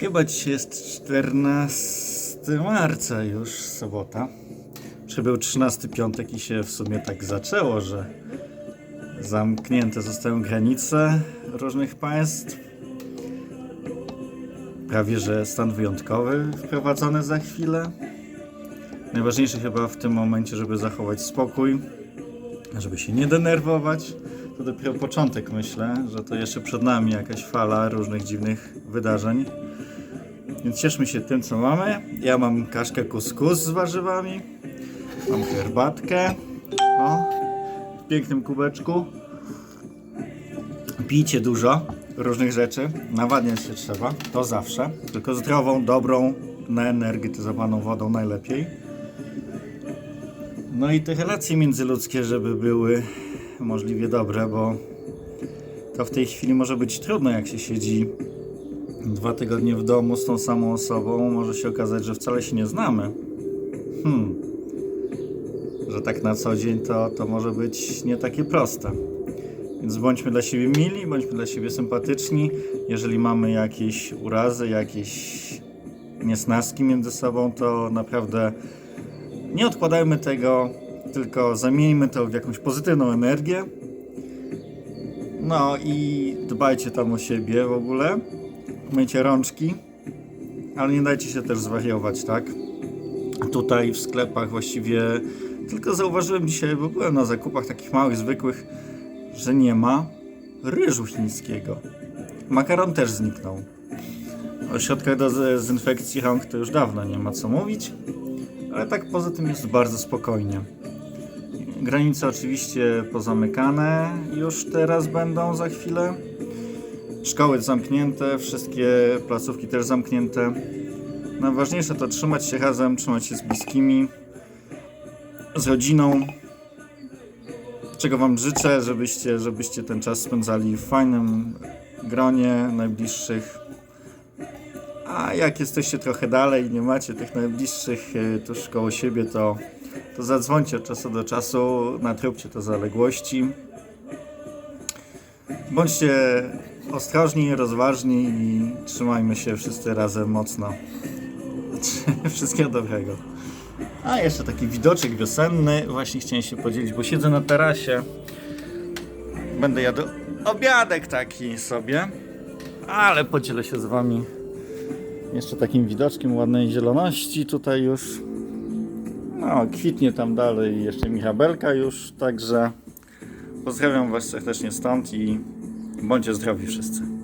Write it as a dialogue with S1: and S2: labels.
S1: Chyba dzisiaj jest 14 marca już, sobota. Przybył 13 piątek i się w sumie tak zaczęło, że zamknięte zostają granice różnych państw. Prawie że stan wyjątkowy wprowadzony za chwilę. Najważniejsze chyba w tym momencie, żeby zachować spokój, żeby się nie denerwować. To dopiero początek, myślę, że to jeszcze przed nami jakaś fala różnych dziwnych wydarzeń. Więc cieszmy się tym, co mamy. Ja mam kaszkę kuskus z warzywami. Mam herbatkę. O, w pięknym kubeczku. Pijcie dużo różnych rzeczy. Nawadniać się trzeba, to zawsze. Tylko zdrową, dobrą, naenergetyzowaną wodą najlepiej. No i te relacje międzyludzkie, żeby były możliwie dobre, bo to w tej chwili może być trudno, jak się siedzi dwa tygodnie w domu z tą samą osobą. Może się okazać, że wcale się nie znamy. Hmm. Że tak na co dzień to, to może być nie takie proste. Więc bądźmy dla siebie mili, bądźmy dla siebie sympatyczni. Jeżeli mamy jakieś urazy, jakieś niesnaski między sobą, to naprawdę nie odkładajmy tego, tylko zamieńmy to w jakąś pozytywną energię. No i dbajcie tam o siebie w ogóle. Myjcie rączki, ale nie dajcie się też zwariować, tak? Tutaj w sklepach właściwie tylko zauważyłem dzisiaj, bo byłem na zakupach takich małych, zwykłych, że nie ma ryżu chińskiego. Makaron też zniknął. O środkach do dezynfekcji rąk to już dawno nie ma co mówić, ale tak poza tym jest bardzo spokojnie. Granice oczywiście pozamykane już teraz będą za chwilę. Szkoły zamknięte, wszystkie placówki też zamknięte. Najważniejsze to trzymać się razem, trzymać się z bliskimi, z rodziną. Czego Wam życzę, żebyście, żebyście ten czas spędzali w fajnym gronie najbliższych. A jak jesteście trochę dalej i nie macie tych najbliższych e, tuż koło siebie, to, to zadzwońcie od czasu do czasu, natróbcie to zaległości. Bądźcie ostrożni, rozważni i trzymajmy się wszyscy razem mocno. Wszystkiego dobrego. A jeszcze taki widoczek wiosenny. Właśnie chciałem się podzielić, bo siedzę na tarasie. Będę jadł obiadek taki sobie. Ale podzielę się z wami jeszcze takim widoczkiem ładnej zieloności tutaj już. No, kwitnie tam dalej jeszcze Michabelka już, także pozdrawiam was serdecznie stąd i bądźcie zdrowi wszyscy.